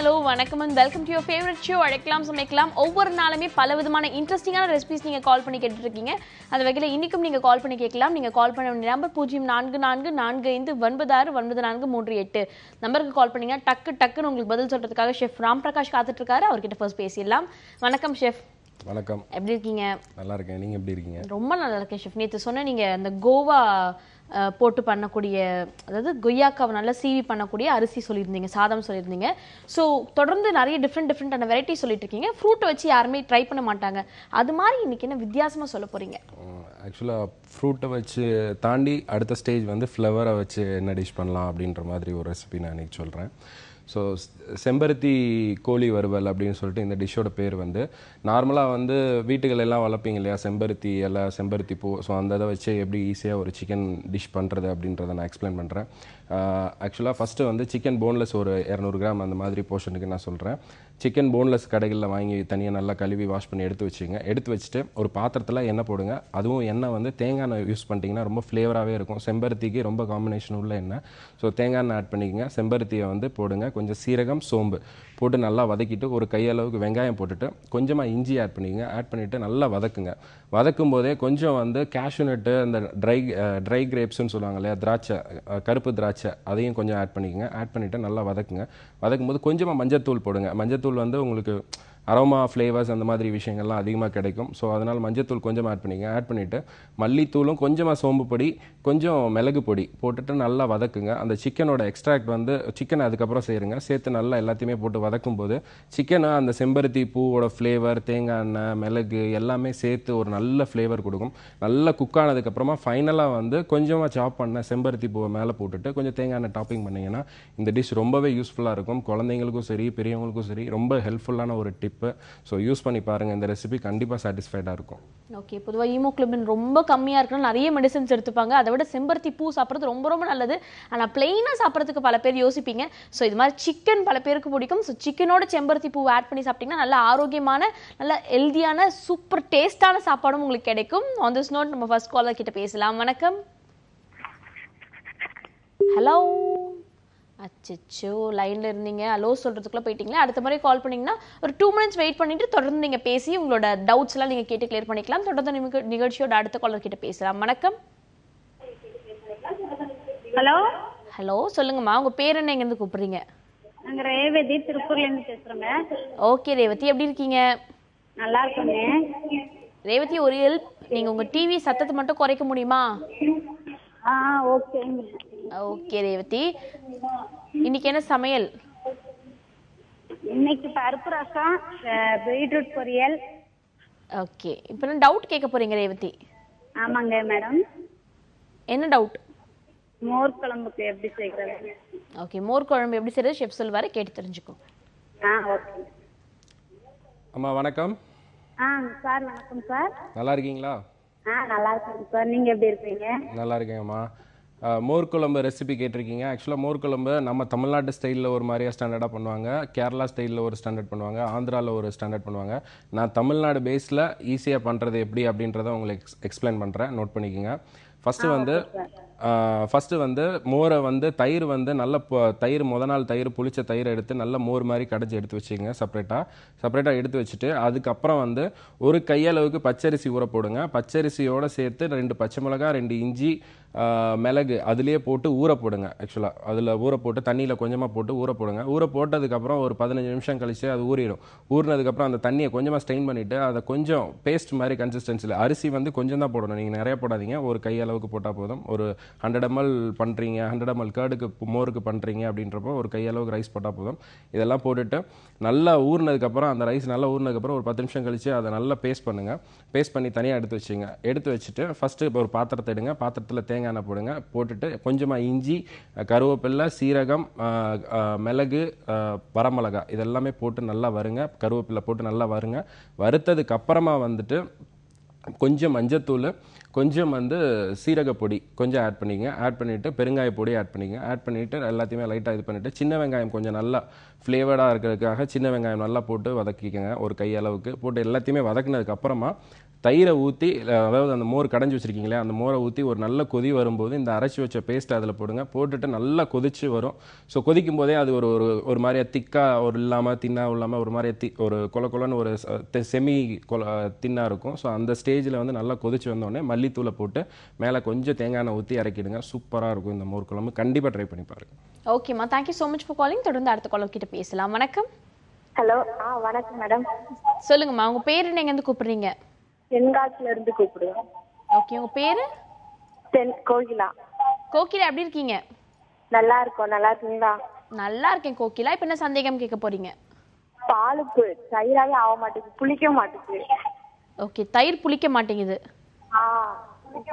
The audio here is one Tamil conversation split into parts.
ஹலோ வணக்கம் and welcome to your favourite show அழைக்கலாம் சமைக்கலாம். ஒவ்வொரு நாளுமே பல விதமான இன்ட்ரெஸ்டிங்கான ரெசிபிஸ் நீங்கள் கால் பண்ணி கேட்டுட்டு இருக்கீங்க அந்த வகையில் இன்னைக்கும் நீங்கள் கால் பண்ணி கேட்கலாம். நீங்கள் கால் பண்ண வேண்டிய நம்பர் பூஜ்ஜியம் நான்கு நான்கு நான்கு ஐந்து ஒன்பது ஆறு ஒன்பது நான்கு மூன்று எட்டு. நம்பருக்கு கால் பண்ணீங்க டக்கு டக்குன்னு உங்களுக்கு பதில் சொல்றதுக்காக ஷெஃப் ராம் பிரகாஷ் காத்துட்டு இருக்காரு அவர்கிட்ட ஃபர்ஸ்ட் பேசிடலாம். வணக்கம் ஷெஃப் வணக்கம். எப்படி இருக்கீங்க? நல்லா இருக்கேன். நீங்க எப்படி இருக்கீங்க? ரொம்ப நல்லா இருக்கேன் ஷெஃப் நேற்று சொன்ன நீங்க அந்த கோவா போட்டு பண்ணக்கூடிய அதாவது கொய்யாக்காவை நல்லா சீவி பண்ணக்கூடிய அரிசி சொல்லியிருந்தீங்க சாதம் சொல்லியிருந்தீங்க. ஸோ தொடர்ந்து நிறைய டிஃப்ரெண்ட் டிஃப்ரெண்டான வெரைட்டி சொல்லிட்டு இருக்கீங்க ஃப்ரூட்டை வச்சு யாருமே ட்ரை பண்ண மாட்டாங்க. அது மாதிரி இன்னைக்கு என்ன வித்தியாசமாக சொல்ல போறீங்க? ஆக்சுவலாக ஃப்ரூட்டை வச்சு தாண்டி அடுத்த ஸ்டேஜ் வந்து ஃப்ளவரை வச்சு என்ன டிஷ் பண்ணலாம் அப்படின்ற மாதிரி ஒரு ரெசிபி நான் இன்னைக்கு சொல்கிறேன் ஸோ செம்பருத்தி கோழி வறுவல் அப்படின்னு சொல்லிட்டு இந்த டிஷ்ஷோட பேர் வந்து நார்மலாக வந்து வீட்டுகள் எல்லாம் வளர்ப்பீங்க இல்லையா? செம்பருத்தி எல்லாம் செம்பருத்தி பூ. ஸோ அந்த இதை வச்சு எப்படி ஈஸியாக ஒரு சிக்கன் டிஷ் பண்ணுறது அப்படின்றத நான் எக்ஸ்பிளைன் பண்ணுறேன் Uh, ஆக்சுவலாக ஃபஸ்ட்டு வந்து சிக்கன் போன்லெஸ் ஒரு இரநூறு கிராம் அந்த மாதிரி போர்ஷனுக்கு நான் சொல்கிறேன் சிக்கன் போன்லெஸ் கடைகளில் வாங்கி தனியாக நல்லா கழுவி வாஷ் பண்ணி எடுத்து வச்சுங்க. எடுத்து வச்சுட்டு ஒரு பாத்திரத்தில் எண்ணெய் போடுங்க. அதுவும் எண்ணெய் வந்து தேங்காய் எண்ணெய் யூஸ் பண்ணிட்டீங்கன்னா ரொம்ப ஃப்ளேவராகவே இருக்கும். செம்பருத்திக்கு ரொம்ப காம்பினேஷன் உள்ள எண்ணெய். ஸோ தேங்காய் எண்ணெய் ஆட் பண்ணிக்கோங்க. செம்பருத்தியை வந்து போடுங்க. கொஞ்சம் சீரகம் சோம்பு. போட்டு நல்லா வதக்கிட்டு ஒரு கையளவுக்கு வெங்காயம் போட்டுட்டு கொஞ்சமாக இஞ்சி ஆட் பண்ணிக்கங்க. ஆட் பண்ணிவிட்டு நல்லா வதக்குங்க. வதக்கும் போதே கொஞ்சம் வந்து cashew அந்த ட்ரை ட்ரை கிரேப்ஸ்னு சொல்லுவாங்க இல்லையா திராட்சை கருப்பு திராட்சை அதையும் கொஞ்சம் ஆட் பண்ணிக்கங்க. ஆட் பண்ணிவிட்டு நல்லா வதக்குங்க. வதக்கும் போது கொஞ்சமாக மஞ்சத்தூள் போடுங்க. மஞ்சத்தூள் வந்து உங்களுக்கு அரோமா ஃப்ளேவர்ஸ் அந்த மாதிரி விஷயங்கள்லாம் அதிகமாக கிடைக்கும். ஸோ அதனால் மஞ்சத்தூள் கொஞ்சம் ஆட் பண்ணிங்க ஆட் பண்ணிவிட்டு மல்லித்தூளும் கொஞ்சமாக சோம்பு பொடி கொஞ்சம் மிளகு பொடி போட்டுட்டு நல்லா வதக்குங்க. அந்த சிக்கனோட எக்ஸ்ட்ராக்ட் வந்து சிக்கனை அதுக்கப்புறம் சேருங்க. சேர்த்து நல்லா எல்லாத்தையுமே போட்டு வதக்கும் போது சிக்கனை அந்த செம்பருத்தி பூவோட ஃப்ளேவர் தேங்காய் எண்ணெய் மிளகு எல்லாமே சேர்த்து ஒரு நல்ல ஃப்ளேவர் கொடுக்கும். நல்லா குக் ஆனதுக்கப்புறமா ஃபைனலாக வந்து கொஞ்சமாக சாப் பண்ண செம்பருத்தி பூவை மேலே போட்டுட்டு கொஞ்சம் தேங்காய் எண்ணெய் டாப்பிங் பண்ணிங்கன்னா இந்த டிஷ் ரொம்பவே யூஸ்ஃபுல்லாக இருக்கும். குழந்தைங்களுக்கும் சரி பெரியவங்களுக்கும் சரி ரொம்ப ஹெல்ப்ஃபுல்லான ஒரு டிப்பு ஸோ யூஸ் பண்ணி பாருங்கள் இந்த ரெசிபி கண்டிப்பாக சாட்டிஸ்ஃபைடாக இருக்கும். ஓகே பொதுவாக ஹீமோகுளோபின் ரொம்ப கம்மியாக இருக்குன்னா நிறைய மெடிசன்ஸ் எடுத்துப்பாங்க. அதை விட செம்பருத்தி பூ சாப்பிட்றது ரொம்ப ரொம்ப நல்லது. ஆனால் பிளெயினாக சாப்பிட்றதுக்கு பல பேர் யோசிப்பீங்க. ஸோ இது மாதிரி சிக்கன் பல பேருக்கு பிடிக்கும். ஸோ சிக்கனோட செம்பருத்தி பூ ஆட் பண்ணி சாப்பிட்டீங்கன்னா நல்ல ஆரோக்கியமான நல்ல ஹெல்தியான சூப்பர் டேஸ்டான சாப்பாடும் உங்களுக்கு கிடைக்கும். ஆன் திஸ் நோட் நம்ம ஃபர்ஸ்ட் காலர் கிட்ட பேசலாம். வணக்கம். ஹலோ அச்சச்சோ லைன்ல இருந்தீங்க. ஹலோ சொல்றதுக்குள்ள போயிட்டீங்களா. அடுத்த முறை கால் பண்ணீங்கன்னா ஒரு டூ மினிட்ஸ் வெயிட் பண்ணிட்டு தொடர்ந்து நீங்க பேசி உங்களோட டவுட்ஸ் எல்லாம் நீங்க கேட்டு கிளியர் பண்ணிக்கலாம். தொடர்ந்து நிகழ்ச்சியோட அடுத்த காலர் கிட்ட பேசலாம். வணக்கம். ஹலோ ஹலோ சொல்லுங்கம்மா. உங்க பேர் என்ன எங்க இருந்து கூப்பிடுறீங்க? நாங்க ரேவதி திருப்பூர்ல இருந்து பேசுறோங்க. ஓகே ரேவதி எப்படி இருக்கீங்க? நல்லா இருக்கோங்க. ரேவதி ஒரு ஹெல்ப் நீங்க உங்க டிவி சத்தத்தை மட்டும் குறைக்க முடியுமா? ஓகே ரேவதி. இன்னைக்கு என்ன சமையல்? இன்னைக்கு பருப்பு ரசம் பீட்ரூட் பொரியல். ஓகே. இப்போ நான் டவுட் கேட்க போறீங்க ரேவதி? ஆமாங்க மேடம். என்ன டவுட் மோர் குழம்புக்கு எப்படி செய்கிறது ஓகே மோர் குழம்பு எப்படி செய்யறது ஷெஃப் சொல்வாரு கேட்டு தெரிஞ்சுக்கோ. ஆ ஓகே அம்மா வணக்கம். ஆ சார் வணக்கம் சார். நல்லா இருக்கீங்களா? ஆ நல்லா இருக்கேன் சார் நீங்க எப்படி இருக்கீங்க? நல்லா இருக்கேங்கம்மா. மோர் குழம்பு ரெசிபி கேட்டிருக்கீங்க. ஆக்சுவலாக மோர் குழம்பு நம்ம தமிழ்நாட்டு ஸ்டைலில் ஒரு மாதிரியா ஸ்டாண்டர்டாக பண்ணுவாங்க. கேரளா ஸ்டைலில் ஒரு ஸ்டாண்டர்ட் பண்ணுவாங்க. ஆந்திராவில் ஒரு ஸ்டாண்டர்ட் பண்ணுவாங்க. நான் தமிழ்நாடு பேஸில் ஈஸியாக பண்ணுறது எப்படி அப்படின்றத உங்களுக்கு எக்ஸ் எக்ஸ்பிளைன் பண்ணுறேன் நோட் பண்ணிக்கோங்க. ஃபஸ்ட்டு வந்து ஃபஸ்ட்டு வந்து மோரை வந்து தயிர் வந்து நல்ல தயிர் முத நாள் தயிர் புளிச்ச தயிர் எடுத்து நல்ல மோர் மாதிரி கடைஞ்சி எடுத்து வச்சுக்கோங்க செப்பரேட்டாக செப்பரேட்டாக எடுத்து வச்சுட்டு அதுக்கப்புறம் வந்து ஒரு கையளவுக்கு பச்சரிசி ஊற போடுங்க. பச்சரிசியோட சேர்த்து ரெண்டு பச்சை மிளகாய் ரெண்டு இஞ்சி மிளகு அதுலேயே போட்டு ஊற போடுங்க ஆக்சுவலாக அதில் ஊற போட்டு தண்ணியில் கொஞ்சமாக போட்டு ஊற போடுங்க. ஊற போட்டதுக்கப்புறம் ஒரு பதினஞ்சு நிமிஷம் கழிச்சு அது ஊறிடும். ஊறினதுக்கப்புறம் அந்த தண்ணியை கொஞ்சமாக ஸ்ட்ரெயின் பண்ணிவிட்டு அதை கொஞ்சம் பேஸ்ட் மாதிரி கன்சிஸ்டன்சியில் அரிசி வந்து கொஞ்சம் தான் போடணும். நீங்கள் நிறைய போடாதீங்க. ஒரு கை அளவுக்கு போட்டால் போதும். ஒரு ஹண்ட்ரட் எம்எல் பண்ணுறீங்க ஹண்ட்ரட் எம்எல் கேர்டுக்கு மோருக்கு பண்ணுறீங்க அப்படின்றப்போ ஒரு கையளவுக்கு ரைஸ் போட்டால் போதும். இதெல்லாம் போட்டுட்டு நல்லா ஊறினதுக்கப்புறம் அந்த ரைஸ் நல்லா ஊறினதுக்கப்புறம் ஒரு பத்து நிமிஷம் கழித்து அதை நல்லா பேஸ்ட் பண்ணுங்கள் பேஸ்ட் பண்ணி தனியாக எடுத்து வச்சுங்க. எடுத்து வச்சுட்டு ஃபஸ்ட்டு இப்போ ஒரு பாத்திரத்தை எடுங்க. பாத்திரத்தில் தேங்காய் எண்ணெய் போடுங்க. போட்டுட்டு கொஞ்சமாக இஞ்சி கருவேப்பில்லை சீரகம் மிளகு வரமிளகா இதெல்லாமே போட்டு நல்லா வருங்க. கருவேப்பிலை போட்டு நல்லா வருங்க. வறுத்ததுக்கு அப்புறமா வந்துட்டு கொஞ்சம் மஞ்சத்தூள் கொஞ்சம் வந்து சீரக பொடி கொஞ்சம் ஆட் பண்ணிங்க ஆட் பண்ணிவிட்டு பெருங்காய பொடி ஆட் பண்ணிங்க ஆட் பண்ணிவிட்டு எல்லாத்தையுமே லைட்டாக இது பண்ணிவிட்டு சின்ன வெங்காயம் கொஞ்சம் நல்லா ஃப்ளேவர்டாக இருக்கிறதுக்காக சின்ன வெங்காயம் நல்லா போட்டு வதக்கிக்கங்க. ஒரு கை அளவுக்கு போட்டு எல்லாத்தையுமே வதக்குனதுக்கப்புறமா தயிரை ஊற்றி அதாவது அந்த மோர் கடைஞ்சி வச்சிருக்கீங்களே அந்த மோரை ஊற்றி ஒரு நல்ல கொதி வரும்போது இந்த அரைச்சி வச்ச பேஸ்ட் அதில் போடுங்க. போட்டுட்டு நல்லா கொதிச்சு வரும். ஸோ கொதிக்கும் போதே அது ஒரு ஒரு ஒரு மாதிரியா திக்காக ஒரு இல்லாமல் தின்னா இல்லாமல் ஒரு மாதிரியா தி ஒரு கொல கொலன்னு ஒரு செமி கொல தின்னாக இருக்கும். ஸோ அந்த ஸ்டேஜில் வந்து நல்லா கொதிச்சு வந்தோடனே மல்லித்தூளை போட்டு மேலே கொஞ்சம் தேங்காய் எண்ணெய் ஊற்றி இறக்கிடுங்க. சூப்பராக இருக்கும் இந்த மோர் குழம்பு. கண்டிப்பாக ட்ரை பண்ணி பாருங்க. ஓகேம்மா thank you so much for calling தொடர்ந்து அடுத்த காலர் கிட்ட பேசலாம். வணக்கம். ஹலோ ஆ வணக்கம் மேடம் சொல்லுங்கம்மா. உங்க பேர் என்ன? எங்கேருந்து கூப்பிடுறீங்க? தென்காசில இருந்து கூப்பிடுவோம் ஓகே உங்க பேரு? தென் கோகிலா. கோகிலா எப்படி இருக்கீங்க? நல்லா இருக்கோம். நல்லா இருக்கீங்களா? நல்லா இருக்கேன் கோகிலா. இப்போ என்ன சந்தேகம் கேட்க போறீங்க? பாலுக்கு தயிராவே ஆக மாட்டேங்குது. புளிக்க மாட்டேங்குது. ஓகே தயிர் புளிக்க மாட்டேங்குது.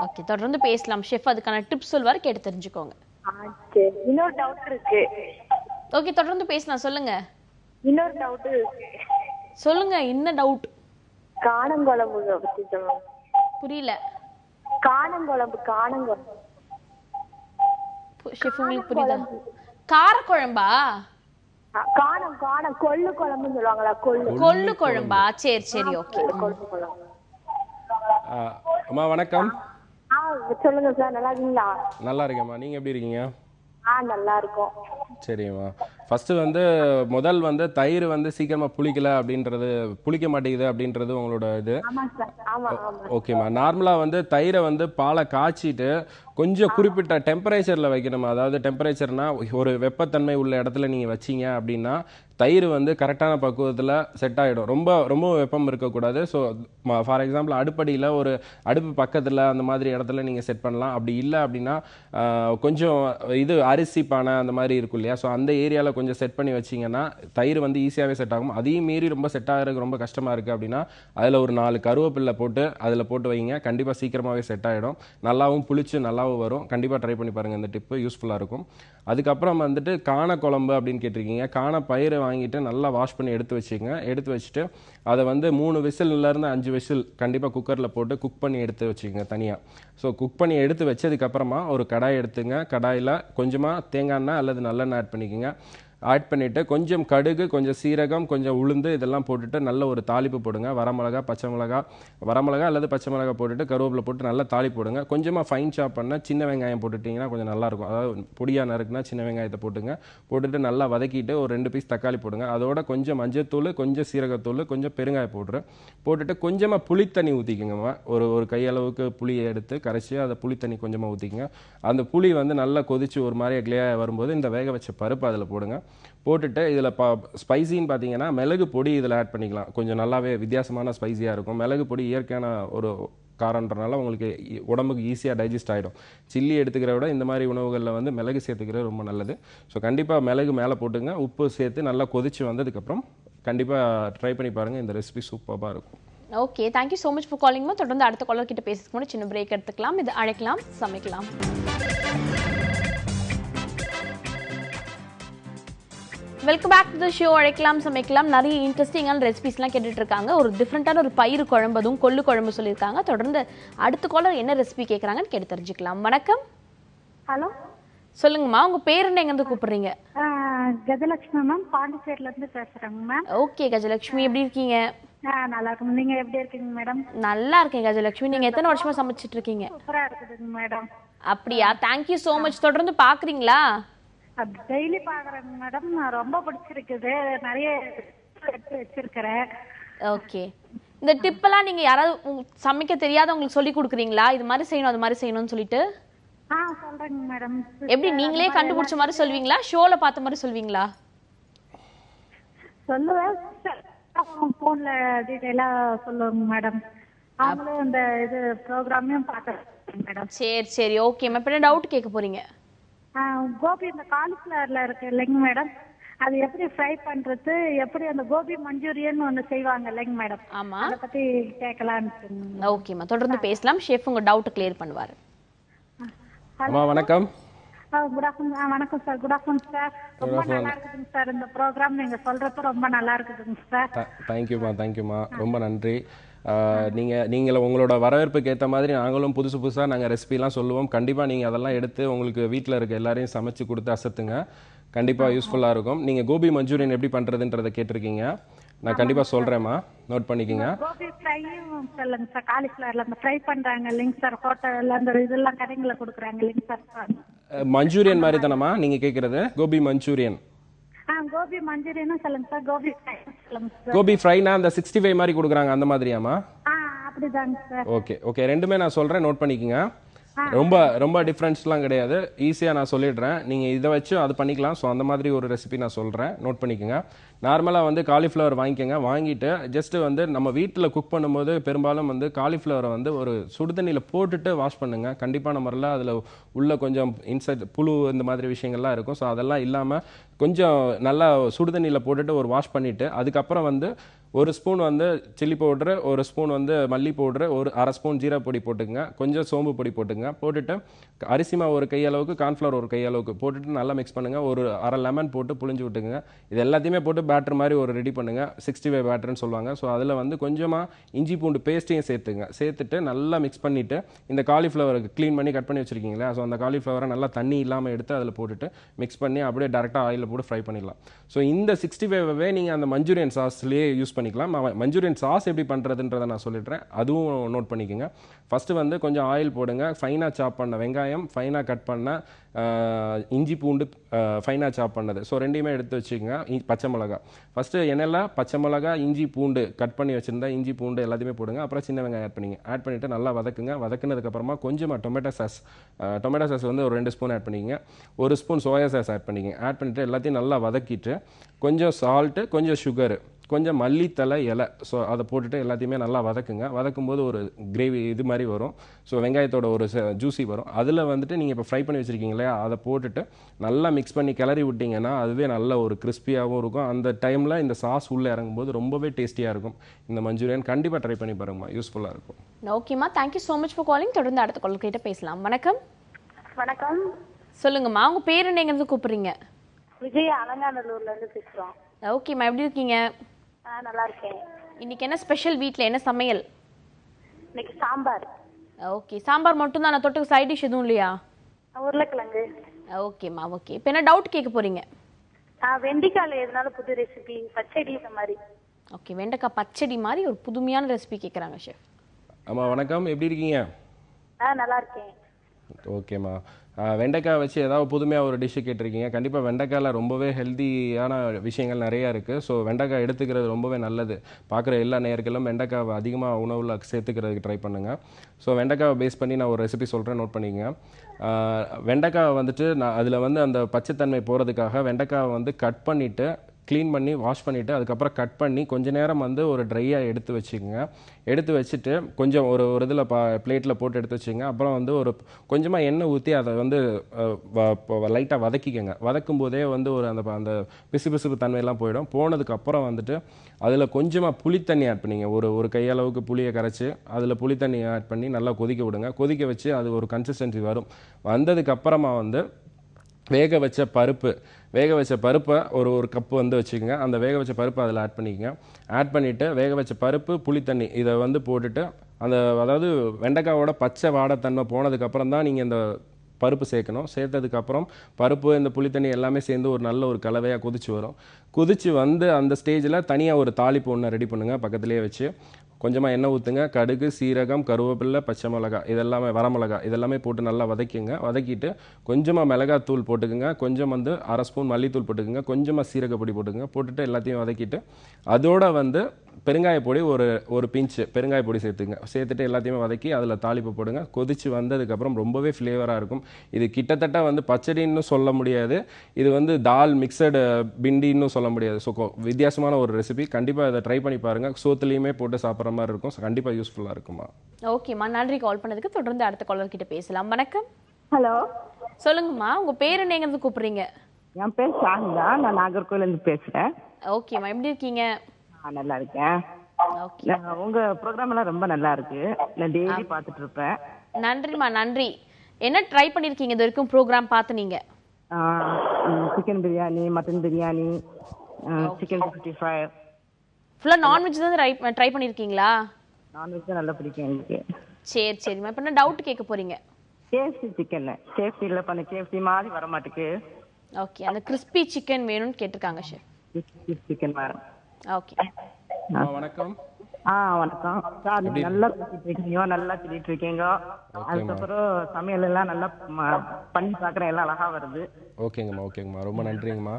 ஓகே தொடர்ந்து பேசலாம். ஷெஃப் அதுக்கான டிப்ஸ் சொல்வார் கேட்டு தெரிஞ்சுக்கோங்க. இன்னொரு டவுட் இருக்கு. ஓகே தொடர்ந்து பேசலாம். சொல்லுங்க. இன்னொரு டவுட் சொல்லுங்க என்ன டவுட் காணங்குழம்பு பத்தி சொல்லுங்க. புரியல. காணங்குழம்பு காணங்குழம்பு. ஷெஃப் உங்களுக்கு புரியுதா? காரக்குழம்பா? காணம் காணம். கொள்ளு குழம்புன்னு சொல்லுவாங்களா கொள்ளு? கொள்ளு குழம்பா. சரி சரி ஓகே. அம்மா வணக்கம். ஆ சொல்லுங்க சார் நல்லா இருக்கீங்களா? நல்லா இருக்கேம்மா. நீங்கள் எப்படி இருக்கீங்க? ஆ நல்லா இருக்கோம். சரிம்மா. ஃபஸ்ட்டு வந்து முதல் வந்து தயிர் வந்து சீக்கிரமாக புளிக்கல அப்படின்றது புளிக்க மாட்டேங்குது அப்படின்றது உங்களோட இது. ஓகேம்மா நார்மலாக வந்து தயிரை வந்து பாலை காய்ச்சிட்டு கொஞ்சம் குறிப்பிட்ட டெம்பரேச்சரில் வைக்கணுமா? அதாவது டெம்பரேச்சர்னா ஒரு வெப்பத்தன்மை உள்ள இடத்துல நீங்கள் வச்சீங்க அப்படின்னா தயிர் வந்து கரெக்டான பக்குவத்தில் செட் ஆகிடும் ரொம்ப ரொம்ப வெப்பம் இருக்கக்கூடாது. ஸோ ஃபார் எக்ஸாம்பிள் அடுப்படியில் ஒரு அடுப்பு பக்கத்தில் அந்த மாதிரி இடத்துல நீங்கள் செட் பண்ணலாம். அப்படி இல்லை அப்படின்னா கொஞ்சம் இது அரிசி பானை அந்த மாதிரி இருக்கும் இல்லையா? ஸோ அந்த ஏரியாவில் கொஞ்சம் செட் பண்ணி வச்சீங்கன்னா தயிர் வந்து ஈஸியாகவே செட் ஆகும். அதையும் மீறி ரொம்ப செட் ஆகிறதுக்கு ரொம்ப கஷ்டமாக இருக்குது அப்படின்னா அதில் ஒரு நாலு கருவேப்பில்லை போட்டு அதில் போட்டு வைங்க. கண்டிப்பாக சீக்கிரமாகவே செட் ஆகிடும் நல்லாவும் புளிச்சு நல்லாவும் வரும். கண்டிப்பாக ட்ரை பண்ணி பாருங்கள் இந்த டிப்பு யூஸ்ஃபுல்லாக இருக்கும். அதுக்கப்புறம் வந்துட்டு காண குழம்பு அப்படின்னு கேட்டிருக்கீங்க. காண பயிரை வாங்கிட்டு நல்லா வாஷ் பண்ணி எடுத்து வச்சுங்க எடுத்து வச்சுட்டு அதை வந்து மூணு விசில்லேருந்து அஞ்சு விசில் கண்டிப்பாக குக்கரில் போட்டு குக் பண்ணி எடுத்து வச்சுக்கோங்க தனியாக ஸோ குக் பண்ணி எடுத்து வச்சதுக்கப்புறமா ஒரு கடாய் எடுத்துங்க. கடாயில் கொஞ்சமாக தேங்காய் எண்ணெய் அல்லது நல்லெண்ணெய் ஆட் பண்ணிக்கோங்க. ஆட் பண்ணிவிட்டு கொஞ்சம் கடுகு கொஞ்சம் சீரகம் கொஞ்சம் உளுந்து இதெல்லாம் போட்டுட்டு நல்ல ஒரு தாளிப்பு போடுங்க. வரமிளகா பச்சை மிளகா வரமிளகா அல்லது பச்சை மிளகா போட்டுட்டு கருவேப்பிலை போட்டு நல்லா தாளிப்பு போடுங்க. கொஞ்சமாக ஃபைன் சாப் பண்ணால் சின்ன வெங்காயம் போட்டுட்டிங்கன்னா கொஞ்சம் நல்லாயிருக்கும் அதாவது பொடியாக நறுக்குனா சின்ன வெங்காயத்தை போட்டுங்க. போட்டுட்டு நல்லா வதக்கிட்டு ஒரு ரெண்டு பீஸ் தக்காளி போடுங்க. அதோட கொஞ்சம் மஞ்சத்தூள் கொஞ்சம் சீரகத்தூள் கொஞ்சம் பெருங்காயம் போடுறேன். போட்டுட்டு கொஞ்சமாக புளித்தண்ணி ஊற்றிக்கோங்கம்மா ஒரு ஒரு கையளவுக்கு புளியை எடுத்து கரைச்சி அதை புளித்தண்ணி கொஞ்சமாக ஊற்றிக்கங்க அந்த புளி வந்து நல்லா கொதிச்சு ஒரு மாதிரி கிளியாக வரும்போது இந்த வேக வச்ச பருப்பு அதில் போடுங்க. போட்டுட்டு இதில் பா ஸ்பைசின்னு பார்த்தீங்கன்னா மிளகு பொடி இதில் ஆட் பண்ணிக்கலாம். கொஞ்சம் நல்லாவே வித்தியாசமான ஸ்பைசியாக இருக்கும். மிளகு பொடி இயற்கையான ஒரு காரன்றனால உங்களுக்கு உடம்புக்கு ஈஸியாக டைஜஸ்ட் ஆகிடும் சில்லி எடுத்துக்கிற விட இந்த மாதிரி உணவுகளில் வந்து மிளகு சேர்த்துக்கிறது ரொம்ப நல்லது. ஸோ கண்டிப்பாக மிளகு மேலே போட்டுங்க. உப்பு சேர்த்து நல்லா கொதிச்சு வந்ததுக்கப்புறம் கண்டிப்பாக ட்ரை பண்ணி பாருங்கள் இந்த ரெசிபி சூப்பராக இருக்கும். Okay thank you so much for காலிங்மா தொடர்ந்து அடுத்த காலர் கிட்ட பேசுறதுக்கு முன்னாடி சின்ன பிரேக் எடுத்துக்கலாம். இது அழைக்கலாம் சமைக்கலாம். Welcome back to the show அழைக்கலாம் சமைக்கலாம். நிறைய இன்ட்ரெஸ்டிங்கான ரெசிபிஸ்லாம் கேட்டுட்டு இருக்காங்க. ஒரு டிஃப்ரெண்ட்டான ஒரு பயிறு குழம்பு அதுவும் கொள்ளு குழம்பு சொல்லியிருக்காங்க. தொடர்ந்து அடுத்த காலர் என்ன ரெசிபி கேட்குறாங்கன்னு கேட்டு தெரிஞ்சுக்கலாம். வணக்கம். ஹலோ சொல்லுங்கம்மா உங்க பேர் என்ன எங்கேருந்து கூப்பிடுறீங்க? கஜலட்சுமி மேம் பாண்டிச்சேரில இருந்து பேசுறேங்க மேம் ஓகே கஜலட்சுமி. எப்படி இருக்கீங்க? நல்லா இருக்கும். நீங்க எப்படி இருக்கீங்க மேடம் நல்லா இருக்கேன் கஜலட்சுமி. நீங்க எத்தனை வருஷமா சமைச்சிட்டு இருக்கீங்க? சூப்பரா இருக்குதுங்க மேடம் அப்படியா? தேங்க்யூ ஸோ மச் தொடர்ந்து பாக்குறீங்களா? டெய்லி பாக்குறேங்க மேடம் ரொம்ப பிடிச்சிருக்குது. நிறைய எடுத்து வச்சிருக்கிறேன். ஓகே இந்த டிப்பெல்லாம் நீங்க யாராவது சமைக்க தெரியாதவங்களுக்கு சொல்லி கொடுக்குறீங்களா? இது மாதிரி செய்யணும் அது மாதிரி செய்யணும்னு சொல்லிட்டு? ஆ சொல்றேங்க மேடம் எப்படி நீங்களே கண்டுபிடிச்ச மாதிரி சொல்வீங்களா? ஷோல பார்த்த மாதிரி சொல்வீங்களா? சொல்லுவேன். போன்ல டீட்டெயிலா சொல்லுவாங்க மேடம் அவங்களும் இந்த இது ப்ரோக்ராமையும் பார்க்கறேன் மேடம் சரி சரி. ஓகே இப்போ என்ன டவுட் கேட்க போறீங்க? கோபி இந்த காலிஃப்ளவர்ல இருக்கு இல்லைங்க மேடம். அது எப்படி ஃப்ரை பண்றது எப்படி அந்த கோபி மஞ்சூரியன் ஒண்ணு செய்வாங்க இல்லைங்க மேடம். ஆமா. அதை பத்தி கேட்கலான்னு ஓகேம்மா தொடர்ந்து பேசலாம். ஷெஃப் உங்க டவுட் கிளியர் பண்ணுவாரு. அம்மா வணக்கம். குட் ஆஃப்டர்நூன் வணக்கம் சார் குட் ஆஃப்டர்நூன் சார் ரொம்ப நல்லா இருக்குதுங்க சார் இந்த ப்ரோக்ராம் நீங்க சொல்றப்ப ரொம்ப நல்லா இருக்குதுங்க சார் தேங்க்யூம்மா தேங்க்யூம்மா ரொம்ப நன்றி. ஆஹ் நீங்க நீங்கள் உங்களோட வரவேற்புக்கு ஏற்ற மாதிரி நாங்களும் புதுசு புதுசாக நாங்கள் ரெசிபிலாம் சொல்லுவோம். கண்டிப்பாக நீங்கள் அதெல்லாம் எடுத்து உங்களுக்கு வீட்டில் இருக்க எல்லாரையும் சமைச்சு கொடுத்து அசத்துங்க. கண்டிப்பாக யூஸ்ஃபுல்லாக இருக்கும். நீங்கள் கோபி மஞ்சூரியன் எப்படி பண்ணுறதுன்றதை கேட்டிருக்கீங்க. நான் கண்டிப்பாக சொல்கிறேம்மா நோட் பண்ணிக்கோங்க. கோபி ஃப்ரையும் சொல்லுங்க சார் காலிஃபிளவர்ல அந்த ஃப்ரை பண்றாங்க இல்லைங்க சார் ஹோட்டல்ல அந்த இதெல்லாம் கடைங்கள கொடுக்குறாங்க இல்லைங்க சார் மஞ்சூரியன் மாதிரி தானம்மா நீங்கள் கேட்குறது கோபி மஞ்சூரியன். கோபி மஞ்சூரியனும் சொல்லுங்க சார். கோபி ஃப்ரை சொல்லுங்க சார். கோபி ஃப்ரைனா அந்த சிக்ஸ்டி ஃபைவ் மாதிரி கொடுக்குறாங்க அந்த மாதிரியாம்மா? ஆ அப்படிதாங்க சார். ஓகே ஓகே ரெண்டுமே நான் சொல்கிறேன் நோட் பண்ணிக்கோங்க. ரொம்ப ரொம்ப டிஃப்ரென்ஸ்லாம் கிடையாது. ஈஸியாக நான் சொல்லிடுறேன். நீங்கள் இதை வச்சு அது பண்ணிக்கலாம். ஸோ அந்த மாதிரி ஒரு ரெசிபி நான் சொல்கிறேன் நோட் பண்ணிக்கோங்க. நார்மலாக வந்து காலிஃப்ளவர் வாங்கிக்கோங்க. வாங்கிட்டு ஜஸ்ட்டு வந்து நம்ம வீட்டில் குக் பண்ணும்போது பெரும்பாலும் வந்து காலிஃப்ளவரை வந்து ஒரு சுடுதண்ணியில் போட்டுட்டு வாஷ் பண்ணுங்கள் கண்டிப்பான முறையில் அதில் உள்ள கொஞ்சம் இன்சைட் புழு இந்த மாதிரி விஷயங்கள்லாம் இருக்கும். ஸோ அதெல்லாம் இல்லாமல் கொஞ்சம் நல்லா சுடுதண்ணியில் போட்டுட்டு ஒரு வாஷ் பண்ணிவிட்டு அதுக்கப்புறம் வந்து ஒரு ஸ்பூன் வந்து சில்லி பவுட்ரு ஒரு ஸ்பூன் வந்து மல்லி பவுட்ரு ஒரு அரை ஸ்பூன் ஜீரா பொடி போட்டுங்க கொஞ்சம் சோம்பு பொடி போட்டுங்க போட்டுட்டு அரிசி மாவு ஒரு கையளவுக்கு கார்ன்ஃப்ளவர் ஒரு கையளவுக்கு போட்டுட்டு நல்லா மிக்ஸ் பண்ணுங்கள் ஒரு அரை லெமன் போட்டு புளிஞ்சு விட்டுங்க இது எல்லாத்தையுமே போட்டு பேட்டர் மாதிரி ஒரு ரெடி பண்ணுங்க. சிக்ஸ்டி ஃபைவ் பேட்டர்னு சொல்லுவாங்க. ஸோ அதில் வந்து கொஞ்சமாக இஞ்சி பூண்டு பேஸ்ட்டையும் சேர்த்துங்க. சேர்த்துட்டு நல்லா மிக்ஸ் பண்ணிவிட்டு இந்த காலிஃப்ளவருக்கு க்ளீன் பண்ணி கட் பண்ணி வச்சுருக்கீங்களா? ஸோ அந்த காலிஃப்ளவரை நல்லா தண்ணி இல்லாமல் எடுத்து அதில் போட்டுட்டு மிக்ஸ் பண்ணி அப்படியே டேரெக்டாக ஆயிலில் போட்டு ஃப்ரை பண்ணிடலாம். ஸோ இந்த சிக்ஸ்டி ஃபைவே நீங்கள் அந்த மஞ்சூரியன் சாஸ்லேயே யூஸ் பண்ணிக்கலாம். மஞ்சூரியன் சாஸ் எப்படி பண்ணுறதுன்றதை நான் சொல்லிடுறேன். அதுவும் நோட் பண்ணிக்கோங்க. ஃபஸ்ட்டு வந்து கொஞ்சம் ஆயில் போடுங்க. ஃபைனாக சாப் பண்ண வெங்காயம் ஃபைனாக கட் பண்ண இஞ்சி பூண்டு ஃபைனாக சாப் பண்ணது. ஸோ ரெண்டையுமே எடுத்து வச்சுக்கோங்க. பச்சை மிளகா ஃபஸ்ட்டு எண்ணெயில் பச்சை மிளகா இஞ்சி பூண்டு கட் பண்ணி வச்சுருந்தா இஞ்சி பூண்டு எல்லாத்தையுமே போடுங்க. அப்புறம் சின்ன வெங்காயம் ஆட் பண்ணிங்க. ஆட் பண்ணிவிட்டு நல்லா வதக்குங்க. வதக்குனதுக்கப்புறமா கொஞ்சமாக டொமேட்டோ சாஸ் டொமேட்டோ சாஸ் வந்து ஒரு ரெண்டு ஸ்பூன் ஆட் பண்ணிக்கங்க. ஒரு ஸ்பூன் சோயா சாஸ் ஆட் பண்ணிக்கங்க. ஆட் பண்ணிவிட்டு எல்லாத்தையும் நல்லா வதக்கிட்டு கொஞ்சம் சால்ட்டு கொஞ்சம் சுகரு கொஞ்சம் மல்லித்தலை இலை. ஸோ அதை போட்டுட்டு எல்லாத்தையுமே நல்லா வதக்குங்க. வதக்கும்போது ஒரு கிரேவி இது மாதிரி வரும். ஸோ வெங்காயத்தோட ஒரு ஜூஸி வரும். அதில் வந்துட்டு நீங்கள் இப்போ ஃப்ரை பண்ணி வச்சுருக்கீங்களே அதை போட்டுட்டு நல்லா மிக்ஸ் பண்ணி கிளறி விட்டிங்கன்னா அதுவே நல்ல ஒரு கிறிஸ்பியாகவும் இருக்கும். அந்த டைமில் இந்த சாஸ் உள்ளே இறங்கும்போது ரொம்பவே டேஸ்டியாக இருக்கும். இந்த மஞ்சூரியன் கண்டிப்பாக ட்ரை பண்ணி பாருங்கம்மா யூஸ்ஃபுல்லாக இருக்கும். ஓகேம்மா thank you so much for calling தொடர்ந்து அடுத்த கால் கிட்ட பேசலாம். வணக்கம். வணக்கம். சொல்லுங்கம்மா. உங்க பேர் என்ன? எங்கேருந்து கூப்பிடுறீங்க? விஜய் அலங்காநல்லூர்ல இருந்து பேசுறோம். ஓகேம்மா எப்படி இருக்கீங்க? நல்லா இருக்கேன். இன்னைக்கு என்ன ஸ்பெஷல் வீட்டில் என்ன சமையல்? இன்னைக்கு சாம்பார். ஓகே சாம்பார் மட்டும் தான் தொட்டுக்கு சைட் டிஷ் எதுவும் இல்லையா? உருளைக்கிழங்கு. ஓகேம்மா ஓகே இப்போ என்ன டவுட் கேட்க போறீங்க? ஆ வெண்டிக்கால எதனால புது ரெசிபி பச்சடி இந்த மாதிரி. ஓகே வெண்டைக்காய் பச்சடி மாதிரி ஒரு புதுமையான ரெசிபி கேட்குறாங்க ஷெஃப் ஆமாம் வணக்கம். எப்படி இருக்கீங்க? ஆ நல்லா இருக்கேன். ஓகேம்மா. வெண்டைக்காய் வச்சு ஏதாவது புதுமையாக ஒரு டிஷ்ஷு கேட்டிருக்கீங்க. கண்டிப்பாக வெண்டைக்காயில் ரொம்பவே ஹெல்த்தியான விஷயங்கள் நிறையா இருக்குது ஸோ வெண்டைக்காய் எடுத்துக்கிறது ரொம்பவே நல்லது. பார்க்குற எல்லா நேயர்களும் வெண்டைக்காவை அதிகமாக உணவில் சேர்த்துக்கிறதுக்கு ட்ரை பண்ணுங்கள் ஸோ வெண்டைக்காவை பேஸ் பண்ணி நான் ஒரு ரெசிபி சொல்கிறேன் நோட் பண்ணிக்கங்க. ஆஹ் வெண்டைக்காவை வந்துட்டு நான் அதில் வந்து அந்த பச்சைத்தன்மை போகிறதுக்காக வெண்டைக்காவை வந்து கட் பண்ணிவிட்டு க்ளீன் பண்ணி வாஷ் பண்ணிவிட்டு அதுக்கப்புறம் கட் பண்ணி கொஞ்சம் நேரம் வந்து ஒரு ட்ரையாக எடுத்து வச்சுக்கோங்க. எடுத்து வச்சுட்டு கொஞ்சம் ஒரு ஒரு இதில் பா பிளேட்டில் போட்டு எடுத்து வச்சுங்க அப்புறம் வந்து ஒரு கொஞ்சமாக எண்ணெய் ஊற்றி அதை வந்து லைட்டாக வதக்கிக்கோங்க. வதக்கும் போதே வந்து ஒரு அந்த அந்த பிசு பிசுப்பு தன்மையெல்லாம் போயிடும். போனதுக்கப்புறம் வந்துட்டு அதில் கொஞ்சமாக புளித்தண்ணி ஆட் பண்ணிங்க. ஒரு ஒரு கையளவுக்கு புளியை கரைச்சி அதில் புளித்தண்ணி ஆட் பண்ணி நல்லா கொதிக்க விடுங்க. கொதிக்க வச்சு அது ஒரு கன்சிஸ்டன்சி வரும். வந்ததுக்கப்புறமா வந்து வேக வச்ச பருப்பு வேக வச்ச பருப்பை ஒரு ஒரு கப்பு வந்து வச்சுக்கோங்க. அந்த வேக வச்ச பருப்பை அதில் ஆட் பண்ணிக்கோங்க. ஆட் பண்ணிவிட்டு வேக வச்ச பருப்பு புளித்தண்ணி இதை வந்து போட்டுட்டு அந்த அதாவது வெண்டைக்காவோட பச்சை வாடைத்தன்மை போனதுக்கப்புறம் தான் நீங்கள் இந்த பருப்பு சேர்க்கணும். சேர்த்ததுக்கப்புறம் பருப்பு இந்த புளித்தண்ணி எல்லாமே சேர்ந்து ஒரு நல்ல ஒரு கலவையாக கொதிச்சு வரும். கொதிச்சு வந்து அந்த ஸ்டேஜில் தனியாக ஒரு தாளிப்பு ஒன்று ரெடி பண்ணுங்கள் பக்கத்துலேயே வச்சு. கொஞ்சமாக எண்ணெய் ஊற்றுங்க கடுகு சீரகம் கருவேப்பிலை பச்சை மிளகா இதெல்லாமே வரமிளகா இதெல்லாமே போட்டு நல்லா வதக்கிங்க. வதக்கிட்டு கொஞ்சமாக மிளகாத்தூள் போட்டுக்குங்க. கொஞ்சம் வந்து அரை ஸ்பூன் மல்லித்தூள் போட்டுக்குங்க. கொஞ்சமாக சீரகப்பொடி போட்டுக்குங்க. போட்டுட்டு எல்லாத்தையும் வதக்கிட்டு அதோட வந்து பெருங்காய பொடி ஒரு ஒரு பிஞ்சு பெருங்காய பொடி சேர்த்துங்க. சேர்த்துட்டு எல்லாத்தையுமே வதக்கி அதில் தாளிப்பு போடுங்க. கொதிச்சு வந்ததுக்கப்புறம் ரொம்பவே ஃப்ளேவராக இருக்கும். இது கிட்டத்தட்ட வந்து பச்சடின்னு சொல்ல முடியாது. இது வந்து தால் மிக்சடு பிண்டின்னு சொல்ல முடியாது. ஸோ வித்தியாசமான ஒரு ரெசிபி கண்டிப்பாக இதை ட்ரை பண்ணி பாருங்கள் சோத்துலேயுமே போட்டு சாப்பிட்ற மாதிரி இருக்கும். கண்டிப்பாக யூஸ்ஃபுல்லாக இருக்குமா ஓகேம்மா நன்றி கால் பண்ணதுக்கு. தொடர்ந்து அடுத்த காலர் கிட்ட பேசலாம். வணக்கம். ஹலோ சொல்லுங்கம்மா. உங்க பேர் என்ன? எங்கேருந்து கூப்பிடுறீங்க? என் பேர் ஷாஹிதா நான் நாகர்கோயிலேருந்து பேசுகிறேன் ஓகேம்மா எப்படி இருக்கீங்க? நான் நல்லா இருக்கேன் உங்க ப்ரோக்ராம் எல்லாம் ரொம்ப நல்லா இருக்கு நான் டெய்லி பார்த்துட்டு இருப்பேன் நன்றிம்மா நன்றி. என்ன ட்ரை பண்ணிருக்கீங்க இது வரைக்கும் ப்ரோக்ராம் பார்த்து நீங்க? Chicken biryani mutton biryani chicken sixty five ஃபுல்லா நான்வெஜ் தான் ட்ரை ட்ரை பண்ணிருக்கீங்களா? நான்வெஜ் தான் நல்லா பிடிக்கும் எனக்கு. சரி சரிம்மா இப்போ என்ன டவுட் கேட்க போறீங்க? கேஎஃப்சி சிக்கன் கேஎஃப்சியில் பண்ண. கேஎஃப்சி மாதிரி வர மாட்டேக்கு ஓகே. அந்த கிறிஸ்பி சிக்கன் வேணும்னு கேட்டிருக்காங்க ஷெஃப் சிக்கன் வேறு ஓகே வணக்கம். ஆ வணக்கம். சார் நீங்க நல்லா பேசிட்டு இருக்கீங்க நல்லா சொல்லிட்டு இருக்கீங்க அதுக்கப்புறம் சமையல் எல்லாம் நல்லா பண்ணி பாக்குறேன் எல்லாம் அழகா வருது. ஓகேங்கம்மா ஓகேங்கம்மா. ரொம்ப நன்றிங்கம்மா.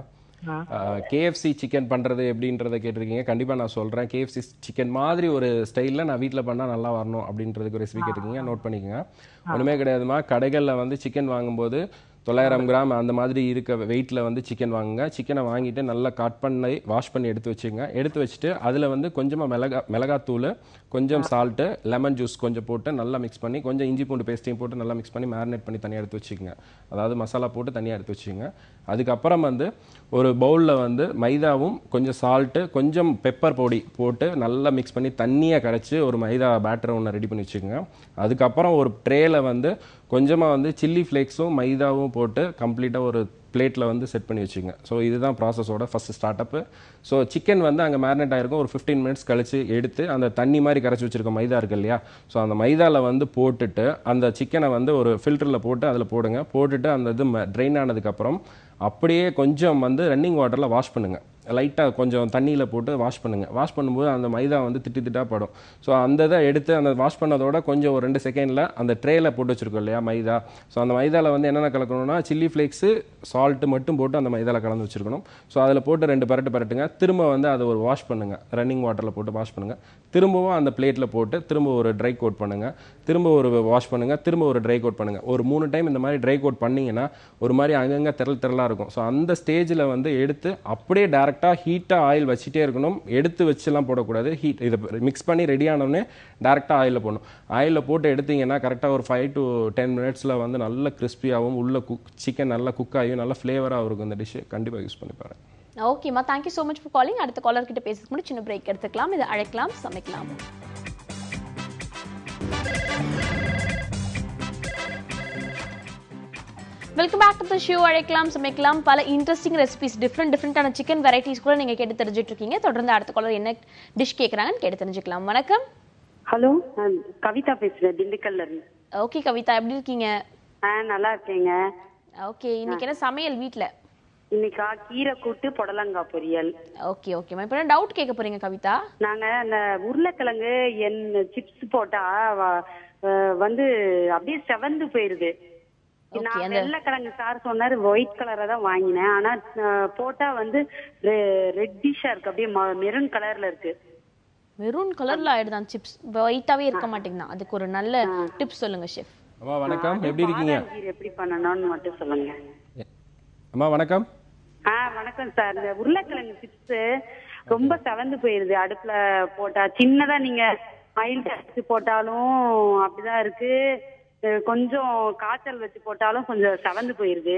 கேஎஃப்சி சிக்கன் பண்ணுறது எப்படின்றத கேட்டிருக்கீங்க. கண்டிப்பாக நான் சொல்கிறேன் கேஎஃப்சி சிக்கன் மாதிரி ஒரு ஸ்டைலில் நான் வீட்டில் பண்ணால் நல்லா வரணும் அப்படின்றதுக்கு ரெசிபி கேட்டிருக்கீங்க. நோட் பண்ணிக்கோங்க. ஒன்றுமே கிடையாதுமா கடைகளில் வந்து சிக்கன் வாங்கும்போது தொள்ளாயிரம் கிராம் அந்த மாதிரி இருக்க வெயிட்டில் வந்து சிக்கன் வாங்குங்க. சிக்கனை வாங்கிட்டு நல்லா கட் பண்ணி வாஷ் பண்ணி எடுத்து வச்சுங்க. எடுத்து வச்சுட்டு அதில் வந்து கொஞ்சமாக மிளகா மிளகாத்தூள் கொஞ்சம் சால்ட்டு லெமன் ஜூஸ் கொஞ்சம் போட்டு நல்லா மிக்ஸ் பண்ணி கொஞ்சம் இஞ்சி பூண்டு பேஸ்ட்டையும் போட்டு நல்லா மிக்ஸ் பண்ணி மேரினேட் பண்ணி தனியாக எடுத்து வச்சுக்கோங்க. அதாவது மசாலா போட்டு தனியாக எடுத்து வச்சுக்கோங்க. அதுக்கப்புறம் வந்து ஒரு பவுலில் வந்து மைதாவும் கொஞ்சம் சால்ட்டு கொஞ்சம் பெப்பர் பொடி போட்டு நல்லா மிக்ஸ் பண்ணி தண்ணியை கரைச்சி ஒரு மைதா பேட்டர் ஒன்று ரெடி பண்ணி வச்சுக்கோங்க. அதுக்கப்புறம் ஒரு ட்ரேயில் வந்து கொஞ்சமாக வந்து சில்லி ஃப்ளேக்ஸும் மைதாவும் போட்டு கம்ப்ளீட்டாக ஒரு பிளேட்டில் வந்து செட் பண்ணி வச்சுங்க ஸோ இதுதான் ப்ராசஸோட first start up so chicken வந்து அங்கே மேரினேட் ஆகிருக்கும் ஒரு ஃபிஃப்டீன் மினிட்ஸ் கழிச்சு எடுத்து அந்த தண்ணி மாதிரி கரைச்சி வச்சுருக்க மைதா இருக்கு இல்லையா? ஸோ அந்த மைதாவில் வந்து போட்டுட்டு அந்த சிக்கனை வந்து ஒரு ஃபில்டரில் போட்டு அதில் போடுங்க. போட்டுட்டு அந்த இது ட்ரெயின் ஆனதுக்கப்புறம் அப்படியே கொஞ்சம் வந்து ரன்னிங் வாட்டரில் வாஷ் பண்ணுங்கள் லைட்டாக கொஞ்சம் தண்ணியில் போட்டு வாஷ் பண்ணுங்கள் வாஷ் பண்ணும்போது அந்த மைதா வந்து திட்டு திட்டா படும். ஸோ அந்த இதை எடுத்து அந்த வாஷ் பண்ணதோட கொஞ்சம் ஒரு ரெண்டு செகண்டில் அந்த ட்ரேயில் போட்டு வச்சுருக்கோம் இல்லையா மைதா. ஸோ அந்த மைதாவில் வந்து என்னென்ன கலக்கணும்னா சில்லி ஃப்ளேக்ஸு சால்ட்டு மட்டும் போட்டு அந்த மைதாவில் கலந்து வச்சுருக்கணும். ஸோ அதில் போட்டு ரெண்டு பரட்டு பரட்டுங்க. திரும்ப வந்து அதை ஒரு வாஷ் பண்ணுங்கள் ரன்னிங் வாட்டரில் போட்டு வாஷ் பண்ணுங்கள் திரும்பவும் அந்த பிளேட்டில் போட்டு திரும்ப ஒரு ட்ரை கோட் பண்ணுங்கள் திரும்ப ஒரு வாஷ் பண்ணுங்கள் திரும்ப ஒரு ட்ரை கோட் பண்ணுங்கள் ஒரு மூணு டைம் இந்த மாதிரி ட்ரை கோட் பண்ணிங்கன்னா ஒரு மாதிரி அங்கங்கே திரள் திரளாக இருக்கும். ஸோ அந்த ஸ்டேஜில் வந்து எடுத்து அப்படியே டேரக்ட் டேரெக்டாக ஹீட்டாக ஆயில் வச்சுட்டே இருக்கணும். எடுத்து வச்சுலாம் போடக்கூடாது. ஹீட் இதை மிக்ஸ் பண்ணி ரெடி ஆனோடனே டேரெக்டாக ஆயிலில் போடணும். ஆயிலில் போட்டு எடுத்தீங்கன்னா கரெக்டாக ஒரு ஃபைவ் டு டென் மினிட்ஸில் வந்து நல்ல கிறிஸ்பியாகவும் உள்ள குக் சிக்கன் நல்லா குக் ஆகியும் நல்ல ஃப்ளேவராக இருக்கும் இந்த டிஷ்ஷு கண்டிப்பாக யூஸ் பண்ணி பாருங்க. ஓகேம்மா thank you so much for calling அடுத்த காலர் கிட்ட பேசுறதுக்கு முன்னாடி சின்ன பிரேக் எடுத்துக்கலாம். இதை அழைக்கலாம் சமைக்கலாம். Welcome back to the show அழைக்கலாம் சமைக்கலாம். பல இன்ட்ரெஸ்டிங் ரெசிபிஸ் டிஃப்ரெண்ட் டிஃப்ரெண்டான சிக்கன் வெரைட்டிஸ் கூட நீங்க கேட்டு தெரிஞ்சுட்டு இருக்கீங்க தொடர்ந்து அடுத்த காலர் என்ன டிஷ் கேட்குறாங்கன்னு கேட்டு தெரிஞ்சுக்கலாம். வணக்கம். ஹலோ கவிதா பேசுறேன் திண்டுக்கல்ல இருந்து ஓகே கவிதா எப்படி இருக்கீங்க? ஆ நல்லா இருக்கேங்க. ஓகே இன்னைக்கு என்ன சமையல் வீட்ல? இன்னைக்கா கீரை கூட்டு புடலங்காய் பொரியல். ஓகே ஓகேம்மா இப்போ என்ன டவுட் கேட்க போறீங்க கவிதா? நாங்க அந்த உருளைக்கிழங்கு என் சிப்ஸ் போட்டா வந்து அப்படியே செவந்து போயிருது. நான் அந்த- வெள்ளைக்கிழங்கு சார் சொன்னாரு ஒயிட் கலரா தான் வாங்கினேன். ஆனா போட்டா வந்து ரெட்டிஷா இருக்கு. அப்படியே மெரூன் கலர்ல இருக்கு. மெரூன் கலர்ல ஆயிடுதான். சிப்ஸ் ஒயிட்டாவே இருக்க மாட்டேங்குதான் அதுக்கு ஒரு நல்ல டிப்ஸ் சொல்லுங்க ஷெஃப் அம்மா வணக்கம். எப்படி இருக்கீங்க? எப்படி பண்ணணும்னு மட்டும் சொல்லுங்க. அம்மா வணக்கம். ஆ வணக்கம் சார் இந்த உருளைக்கிழங்கு சிப்ஸ் ரொம்ப செவந்து போயிருது. அடுப்புல போட்டா சின்னதா நீங்க மயில் போட்டாலும் அப்படிதான் இருக்கு. கொஞ்சம் காய்ச்சல் வச்சு போட்டாலும் கொஞ்சம் செவந்து போயிருது.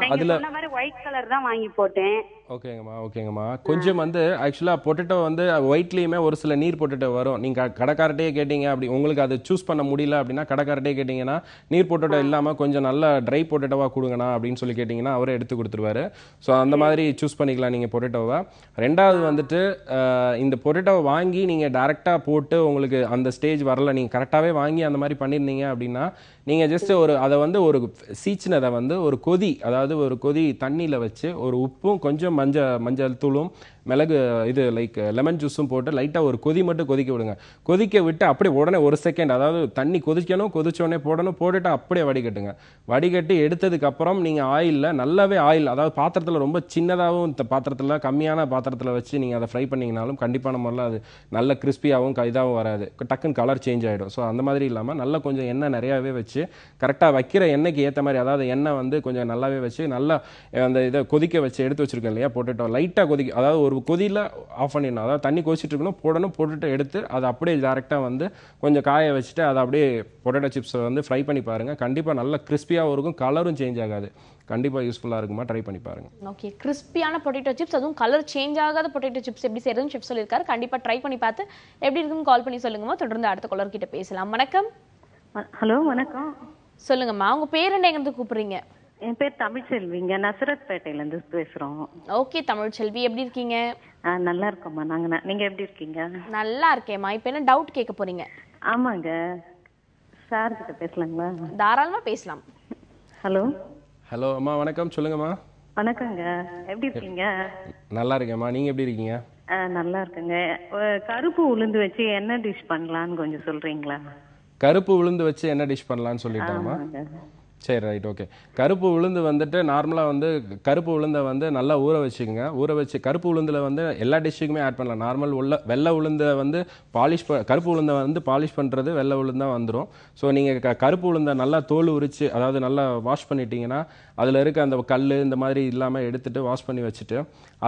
நீங்க அதில் சொன்ன மாதிரி ஒயிட் கலர் தான் வாங்கி போட்டேன். ஓகேங்கம்மா ஓகேங்கம்மா. கொஞ்சம் வந்து ஆக்சுவலாக பொட்டேட்டோ வந்து ஒயிட்லேயுமே ஒரு சில நீர் பொட்டேட்டோ வரும். நீங்கள் கடைக்காரட்டையே கேட்டீங்க அப்படி உங்களுக்கு அதை சூஸ் பண்ண முடியல அப்படின்னா கடைக்காரட்டையே கேட்டிங்கன்னா நீர் பொட்டேட்டோ இல்லாமல் கொஞ்சம் நல்ல ட்ரை பொட்டேட்டோவாக கொடுங்கண்ணா அப்படின்னு சொல்லி கேட்டிங்கன்னா அவரே எடுத்து கொடுத்துருவாரு. ஸோ அந்த மாதிரி சூஸ் பண்ணிக்கலாம் நீங்கள் பொட்டேட்டோவை ரெண்டாவது வந்துட்டு இந்த பொட்டேட்டோவை வாங்கி நீங்கள் டேரெக்டாக போட்டு உங்களுக்கு அந்த ஸ்டேஜ் வரல நீங்கள் கரெக்டாகவே வாங்கி அந்த மாதிரி பண்ணியிருந்தீங்க அப்படின்னா அப்படின்னா நீங்கள் ஜஸ்ட் ஒரு அதை வந்து ஒரு சீச்சினதை வந்து ஒரு கொதி அதாவது ஒரு கொதி தண்ணியில் வச்சு ஒரு உப்பும் கொஞ்சம் மஞ்சள் மஞ்சள் தூளும் மிளகு இது லைக் லெமன் ஜூஸும் போட்டு லைட்டாக ஒரு கொதி மட்டும் கொதிக்க விடுங்க. கொதிக்க விட்டு அப்படியே உடனே ஒரு செகண்ட் அதாவது தண்ணி கொதிக்கணும் கொதிச்சோடனே போடணும் போட்டுட்டு அப்படியே வடிகட்டுங்க. வடிகட்டி எடுத்ததுக்கப்புறம் நீங்கள் ஆயிலில் நல்லாவே ஆயில் அதாவது பாத்திரத்தில் ரொம்ப சின்னதாகவும் இந்த பாத்திரத்தில் கம்மியான பாத்திரத்தில் வச்சு நீங்கள் அதை ஃப்ரை பண்ணிங்கனாலும் கண்டிப்பான முறையில் அது நல்ல கிறிஸ்பியாகவும் இதாகவும் வராது. டக்குன்னு கலர் சேஞ்ச் ஆகிடும் ஸோ அந்த மாதிரி இல்லாமல் நல்லா கொஞ்சம் எண்ணெய் நிறையாவே வச்சு கரெக்டாக வைக்கிற எண்ணெய்க்கு ஏற்ற மாதிரி அதாவது எண்ணெய் வந்து கொஞ்சம் நல்லாவே வச்சு நல்லா அந்த இதை கொதிக்க வச்சு எடுத்து வச்சுருக்கேன் இல்லையா பொட்டேட்டோ லைட்டாக கொதிக்க அதாவது ஒரு கொதியில் ஆஃப் பண்ணிடணும். அதாவது தண்ணி கொதிச்சுட்டு இருக்கணும் போடணும் போட்டுட்டு எடுத்து அதை அப்படியே டேரெக்டாக வந்து கொஞ்சம் காய வச்சுட்டு அதை அப்படியே பொட்டேட்டோ சிப்ஸை வந்து ஃப்ரை பண்ணி பாருங்கள் கண்டிப்பாக நல்லா கிறிஸ்பியாகவும் இருக்கும் கலரும் சேஞ்ச் ஆகாது. கண்டிப்பாக யூஸ்ஃபுல்லாக இருக்குமா? ட்ரை பண்ணி பாருங்க. ஓகே கிறிஸ்பியான பொட்டேட்டோ சிப்ஸ் அதுவும் கலர் சேஞ்ச் ஆகாத பொட்டேட்டோ சிப்ஸ் எப்படி செய்யறதுன்னு செஃப் சொல்லியிருக்காரு. கண்டிப்பாக ட்ரை பண்ணி பார்த்து எப்படி இருக்குன்னு கால் பண்ணி சொல்லுங்கம்மா. தொடர்ந்து அடுத்த காலர் கிட்ட பேசலாம். வணக்கம். ஹலோ வணக்கம். சொல்லுங்கம்மா உங்க பேர் என்ன எங்க இருந்து கூப்பிடுறீங்க? என் பேர் தமிழ்செல்விங்க நசரத்பேட்டையில இருந்து பேசுறோம். ஓகே தமிழ் செல்வி எப்படி இருக்கீங்க? நல்லா இருக்கோம்மா நாங்க நீங்க எப்படி இருக்கீங்க? நல்லா இருக்கேம்மா இப்போ என்ன டவுட் கேட்க போறீங்க? ஆமாங்க சார் கிட்ட பேசலாங்களா? தாராளமா பேசலாம். ஹலோ. ஹலோ அம்மா வணக்கம் சொல்லுங்கம்மா. வணக்கங்க எப்படி இருக்கீங்க? நல்லா இருக்கேம்மா நீங்கள் எப்படி இருக்கீங்க? நல்லா இருக்குங்க. கருப்பு உளுந்து வச்சு என்ன டிஷ் பண்ணலாம்னு கொஞ்சம் சொல்றீங்களா? கருப்பு உளுந்து வச்சு என்ன டிஷ் பண்ணலாம்னு சொல்லிட்டாமா சரி ரைட் ஓகே கருப்பு உளுந்து வந்துட்டு நார்மலாக வந்து கருப்பு உளுந்தை வந்து நல்லா ஊற வச்சுக்கோங்க. ஊற வச்சு கருப்பு உளுந்தில் வந்து எல்லா டிஷ்ஷுக்குமே ஆட் பண்ணலாம். நார்மல் உள்ள வெள்ளை உளுந்தை வந்து பாலிஷ் ப கருப்பு உளுந்தை வந்து பாலிஷ் பண்ணுறது வெள்ளை உளுந்தாக வந்துடும் ஸோ நீங்கள் க கருப்பு உளுந்தை நல்லா தோல் உரிச்சு அதாவது நல்லா வாஷ் பண்ணிட்டீங்கன்னா அதில் இருக்க அந்த கல் இந்த மாதிரி இல்லாமல் எடுத்துகிட்டு வாஷ் பண்ணி வச்சுட்டு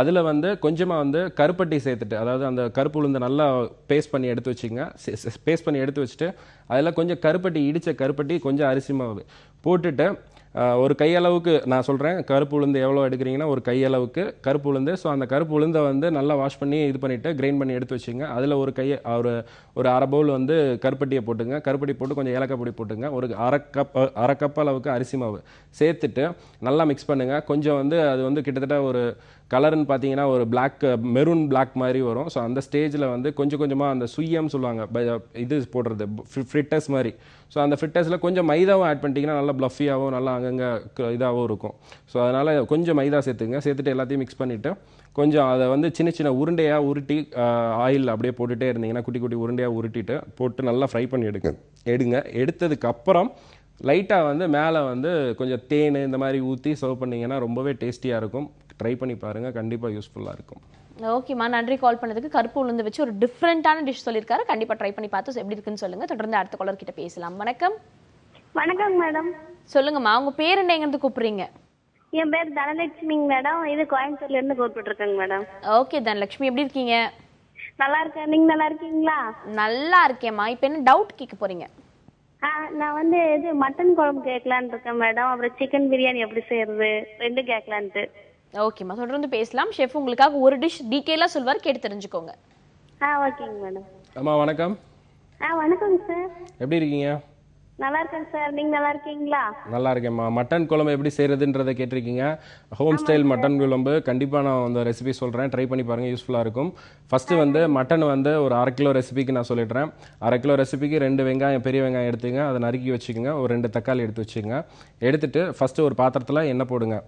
அதில் வந்து கொஞ்சமாக வந்து கருப்பட்டி சேர்த்துட்டு அதாவது அந்த கருப்பு உளுந்தை நல்லா பேஸ்ட் பண்ணி எடுத்து வச்சுக்கோங்க. பேஸ்ட் பண்ணி எடுத்து வச்சுட்டு அதில் கொஞ்சம் கருப்பட்டி இடித்த கருப்பட்டி கொஞ்சம் அரிசி மாவு போட்டுட்டு ஒரு கையளவுக்கு நான் சொல்கிறேன் கருப்பு உளுந்து எவ்வளோ எடுக்கிறீங்கன்னா ஒரு கையளவுக்கு கருப்பு உளுந்து. ஸோ அந்த கருப்பு உளுந்தை வந்து நல்லா வாஷ் பண்ணி இது பண்ணிவிட்டு கிரைண்ட் பண்ணி எடுத்து வச்சுங்க. அதில் ஒரு கையை ஒரு ஒரு அரை பவுல் வந்து கருப்பட்டியை போட்டுங்க. கருப்பட்டி போட்டு கொஞ்சம் ஏலக்காய் பொடி போட்டுங்க. ஒரு அரை கப் அரை கப் அளவுக்கு அரிசி மாவு சேர்த்துட்டு நல்லா மிக்ஸ் பண்ணுங்கள் கொஞ்சம் வந்து அது வந்து கிட்டத்தட்ட ஒரு கலர்னு பார்த்தீங்கன்னா ஒரு பிளாக் மெரூன் பிளாக் மாதிரி வரும். ஸோ அந்த ஸ்டேஜில் வந்து கொஞ்சம் கொஞ்சமாக அந்த சுய்யம் சொல்லுவாங்க. ப- இது போடுறது ஃப்ரிட்டஸ் மாதிரி. ஸோ அந்த ஃபிட்டஸில் கொஞ்சம் மைதாவும் ஆட் பண்ணிட்டீங்கன்னா நல்லா ப்ளஃபியாகவும் நல்லா அங்கங்கே இதாகவும் இருக்கும். ஸோ அதனால் கொஞ்சம் மைதா சேர்த்துங்க சேர்த்துட்டு எல்லாத்தையும் மிக்ஸ் பண்ணிவிட்டு கொஞ்சம் அதை வந்து சின்ன சின்ன உருண்டையாக உருட்டி ஆயில் அப்படியே போட்டுகிட்டே இருந்தீங்கன்னா குட்டி குட்டி உருண்டையாக உருட்டிட்டு போட்டு நல்லா ஃப்ரை பண்ணி எடுங்க. எடுங்க. எடுத்ததுக்கப்புறம் லைட்டாக வந்து மேலே வந்து கொஞ்சம் தேன் இந்த மாதிரி ஊற்றி சர்வ் பண்ணீங்கன்னா ரொம்பவே டேஸ்டியாக இருக்கும். ட்ரை பண்ணி பாருங்கள் கண்டிப்பாக யூஸ்ஃபுல்லாக இருக்கும். ஓகேம்மா நன்றி கால் பண்ணதுக்கு. கருப்பு உளுந்து வச்சு ஒரு டிஃப்ரெண்டான டிஷ் சொல்லியிருக்காரு. கண்டிப்பா ட்ரை பண்ணி பார்த்து எப்படி இருக்குன்னு சொல்லுங்க. தொடர்ந்து அடுத்த காலர் கிட்ட பேசலாம். வணக்கம். வணக்கம் மேடம் சொல்லுங்கம்மா. உங்க பேர் என்ன? எங்க இருந்து கூப்பிடுறீங்க? என் பேர் தனலட்சுமிங்க மேடம். இது கோயம்புத்தூர்ல இருந்து கூப்பிட்டு இருக்கேங்க மேடம் ஓகே தனலட்சுமி. எப்படி இருக்கீங்க? நல்லா இருக்கேன். நீங்க நல்லா இருக்கீங்களா? நல்லா இருக்கேம்மா. இப்போ என்ன டவுட் கேட்க போறீங்க? நான் வந்து இது மட்டன் குழம்பு கேட்கலான்னு இருக்கேன் மேடம் அப்புறம் சிக்கன் பிரியாணி எப்படி செய்யறது? ரெண்டும் கேட்கலான்ட்டு. ஓகேம்மா தொடர்ந்து பேசலாம். ஷெஃப் உங்களுக்காக ஒரு டிஷ் டீட்டெயிலாக சொல்வார் கேட்டு தெரிஞ்சுக்கோங்க. ஆ ஓகேங்க மேடம் அம்மா வணக்கம். ஆ வணக்கங்க சார் எப்படி இருக்கீங்க? நல்லா இருக்கேங்க சார். நீங்க நல்லா இருக்கீங்களா நல்லா இருக்கேம்மா மட்டன் குழம்பு எப்படி செய்கிறதுன்றதை கேட்டிருக்கீங்க. ஹோம் ஸ்டைல் மட்டன் குழம்பு. கண்டிப்பாக நான் அந்த ரெசிபி சொல்கிறேன் ட்ரை பண்ணி பாருங்கள் யூஸ்ஃபுல்லாக இருக்கும். ஃபஸ்ட்டு வந்து மட்டன் வந்து ஒரு அரை கிலோ ரெசிபிக்கு நான் சொல்லிடுறேன். அரை கிலோ ரெசிபிக்கு ரெண்டு வெங்காயம் பெரிய வெங்காயம் எடுத்துங்க அதை நறுக்கி வச்சுக்கோங்க. ஒரு ரெண்டு தக்காளி எடுத்து வச்சுக்கோங்க. எடுத்துட்டு ஃபஸ்ட்டு ஒரு பாத்திரத்தில் எண்ணெய் போடுங்க.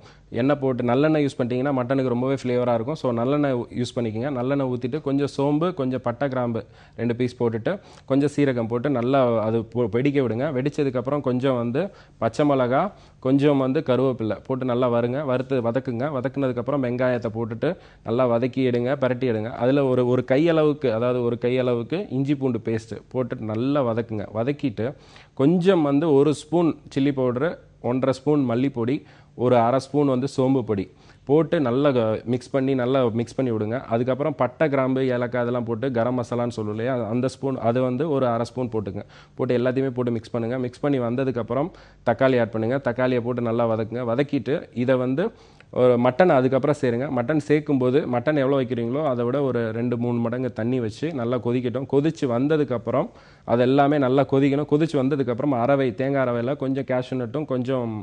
எண்ணெய் போட்டு நல்லெண்ணெய் யூஸ் பண்ணிட்டீங்கன்னா மட்டனுக்கு ரொம்பவே ஃப்ளேவராக இருக்கும். ஸோ நல்லெண்ணெய் யூஸ் பண்ணிக்கோங்க. நல்லெண்ணெய் ஊற்றிட்டு கொஞ்சம் சோம்பு கொஞ்சம் பட்டை கிராம்பு ரெண்டு பீஸ் போட்டுட்டு கொஞ்சம் சீரகம் போட்டு நல்லா அது வெடிக்க விடுங்க. வெடிச்சதுக்கப்புறம் கொஞ்சம் வந்து பச்சை மிளகா கொஞ்சம் வந்து கருவேப்பிலை போட்டு நல்லா வருங்க வறுத்து வதக்குங்க. வதக்குனதுக்கப்புறம் வெங்காயத்தை போட்டுட்டு நல்லா வதக்கி எடுங்க பரட்டி எடுங்க. அதில் ஒரு ஒரு கையளவுக்கு அதாவது ஒரு கையளவுக்கு இஞ்சி பூண்டு பேஸ்ட்டு போட்டுட்டு நல்லா வதக்குங்க. வதக்கிட்டு கொஞ்சம் வந்து ஒரு ஸ்பூன் சில்லி பவுடரு ஒன்றரை ஸ்பூன் மல்லிப்பொடி ஒரு அரை ஸ்பூன் வந்து சோம்பு பொடி போட்டு நல்லா மிக்ஸ் பண்ணி நல்லா மிக்ஸ் பண்ணி விடுங்க. அதுக்கப்புறம் பட்டை கிராம்பு ஏலக்காய் அதெல்லாம் போட்டு கரம் மசாலான்னு சொல்லும் இல்லையா? அந்த ஸ்பூன் அது வந்து ஒரு அரை ஸ்பூன் போட்டுங்க. போட்டு எல்லாத்தையுமே போட்டு மிக்ஸ் பண்ணுங்கள் மிக்ஸ் பண்ணி வந்ததுக்கப்புறம் தக்காளி ஆட் பண்ணுங்கள் தக்காளியை போட்டு நல்லா வதக்குங்க. வதக்கிட்டு இதை வந்து ஒரு மட்டன் அதுக்கப்புறம் சேருங்க. மட்டன் சேர்க்கும்போது மட்டன் எவ்வளோ வைக்கிறீங்களோ அதை விட ஒரு ரெண்டு மூணு மடங்கு தண்ணி வச்சு நல்லா கொதிக்கட்டும். கொதிச்சு வந்ததுக்கப்புறம் அது எல்லாமே நல்லா கொதிக்கணும். கொதிச்சு வந்ததுக்கப்புறம் அரவை தேங்காய் அரவையில் கொஞ்சம் கேஷ்யூ நட்டும் கொஞ்சம்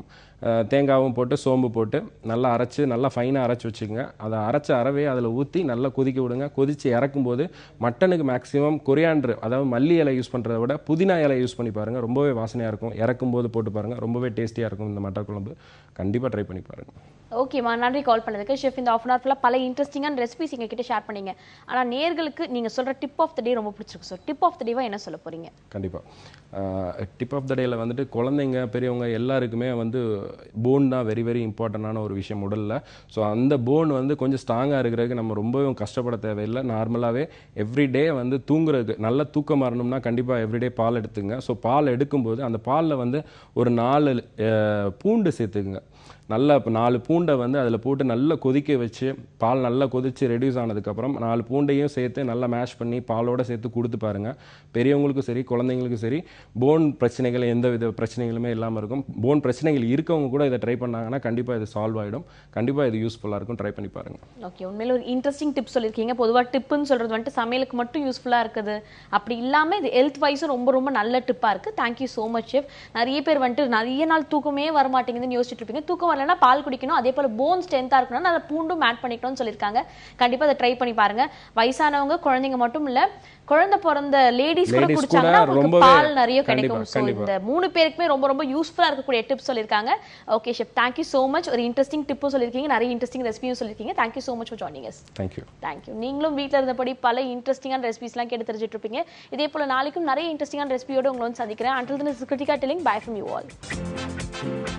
தேங்காவும் போட்டு சோம்பு போட்டு நல்லா அரைச்சு நல்லா ஃபைனாக அரைச்சி வச்சுக்கோங்க. அதை அரைச்ச அரவையை அதில் ஊற்றி நல்லா கொதிக்க விடுங்க. கொதிச்சு இறக்கும்போது மட்டனுக்கு மேக்ஸிமம் கொரியாண்டர் அதாவது மல்லி இலை யூஸ் பண்ணுறத விட புதினா இலை யூஸ் பண்ணி பாருங்கள் ரொம்பவே வாசனையாக இருக்கும். இறக்கும்போது போட்டு பாருங்கள் ரொம்பவே டேஸ்டியாக இருக்கும் இந்த மட்டன் குழம்பு. கண்டிப்பாக ட்ரை பண்ணி பாருங்கள் ஓகேம்மா நன்றி கால் பண்ணதுக்கு. ஷெஃப் இந்த ஆஃப் அன் ஹவர் ஃபுல்லாக பல இன்ட்ரெஸ்டிங்கான ரெசிபிஸ் எங்ககிட்ட ஷேர் பண்ணீங்க. ஆனால் நேர்களுக்கு நீங்கள் சொல்கிற டிப் ஆஃப் த டே ரொம்ப பிடிச்சிருக்கு. ஸோ டிப் ஆஃப் த டேவா என்ன சொல்ல போறீங்க? கண்டிப்பாக டிப் ஆஃப் த டேயில் வந்துட்டு குழந்தைங்க பெரியவங்க எல்லாருக்குமே வந்து போன் தான் வெரி வெரி இம்பார்ட்டண்டான ஒரு விஷயம் உடலில். ஸோ அந்த போன் வந்து கொஞ்சம் ஸ்ட்ராங்காக இருக்கிறதுக்கு நம்ம ரொம்பவும் கஷ்டப்பட தேவையில்லை. நார்மலாகவே எவ்ரிடே வந்து தூங்குறதுக்கு நல்ல தூக்கம் வரணும்னா கண்டிப்பாக எவ்ரிடே பால் எடுத்துங்க ஸோ பால் எடுக்கும்போது அந்த பாலில் வந்து ஒரு நாலு பூண்டு சேர்த்துக்குங்க. நல்லா இப்போ நாலு பூண்டை வந்து அதில் போட்டு நல்லா கொதிக்க வச்சு பால் நல்லா கொதித்து ரெடியூஸ் ஆனதுக்கப்புறம் நாலு பூண்டையும் சேர்த்து நல்லா மேஷ் பண்ணி பாலோடு சேர்த்து கொடுத்து பாருங்கள் பெரியவங்களுக்கும் சரி குழந்தைங்களுக்கும் சரி போன் பிரச்சனைகள் எந்த வித பிரச்சனைகளுமே இல்லாமல் இருக்கும். போன் பிரச்சனைகள் இருக்கவங்க கூட இதை ட்ரை பண்ணாங்கன்னா கண்டிப்பாக இது சால்வ் ஆகிடும் கண்டிப்பாக இது யூஸ்ஃபுல்லாக இருக்கும். ட்ரை பண்ணி பாருங்கள் ஓகே உண்மையில ஒரு இன்ட்ரெஸ்டிங் டிப் சொல்லியிருக்கீங்க. பொதுவாக டிப்புன்னு சொல்கிறது வந்துட்டு சமையலுக்கு மட்டும் யூஸ்ஃபுல்லாக இருக்குது. அப்படி இல்லாமல் இது ஹெல்த் வைஸும் ரொம்ப ரொம்ப நல்ல டிப்பாக இருக்குது தேங்க்யூ ஸோ மச் ஷெஃப் நிறைய பேர் வந்துட்டு நிறைய நாள் தூக்கமே வர மாட்டேங்குதுன்னு யோசிச்சுட்டு இருப்பீங்க. தூக்கம் வரலன்னா பால் குடிக்கணும் அதே போல போன் ஸ்ட்ரென்த்தா இருக்கணும்னா அதை பூண்டும் ஆட் பண்ணிக்கணும்னு சொல்லியிருக்காங்க. கண்டிப்பா அதை ட்ரை பண்ணி பாருங்க. வயசானவங்க குழந்தைங்க மட்டும் இல்ல குழந்தை பிறந்த லேடிஸ் கூட குடிச்சாங்கன்னா பால் நிறைய கிடைக்கும். ஸோ. இந்த மூணு பேருக்குமே ரொம்ப ரொம்ப யூஸ்ஃபுல்லா இருக்கக்கூடிய டிப்ஸ் சொல்லியிருக்காங்க. Okay chef thank you so much ஒரு இன்ட்ரெஸ்டிங் டிப்பும் சொல்லியிருக்கீங்க. நிறைய இன்ட்ரெஸ்டிங் ரெசிபியும் சொல்லியிருக்கீங்க. Thank you so much for joining us thank you thank you நீங்களும் வீட்டில் இருந்தபடி பல இன்ட்ரெஸ்டிங்கான ரெசிபிஸ்லாம் கேட்டு தெரிஞ்சுட்டு இருப்பீங்க. இதே போல நாளைக்கும் நிறைய இன்ட்ரெஸ்டிங்கான ரெசிபியோட உங்களை வந்து சந்திக்கிறேன். Until then is Krithika telling bye from you all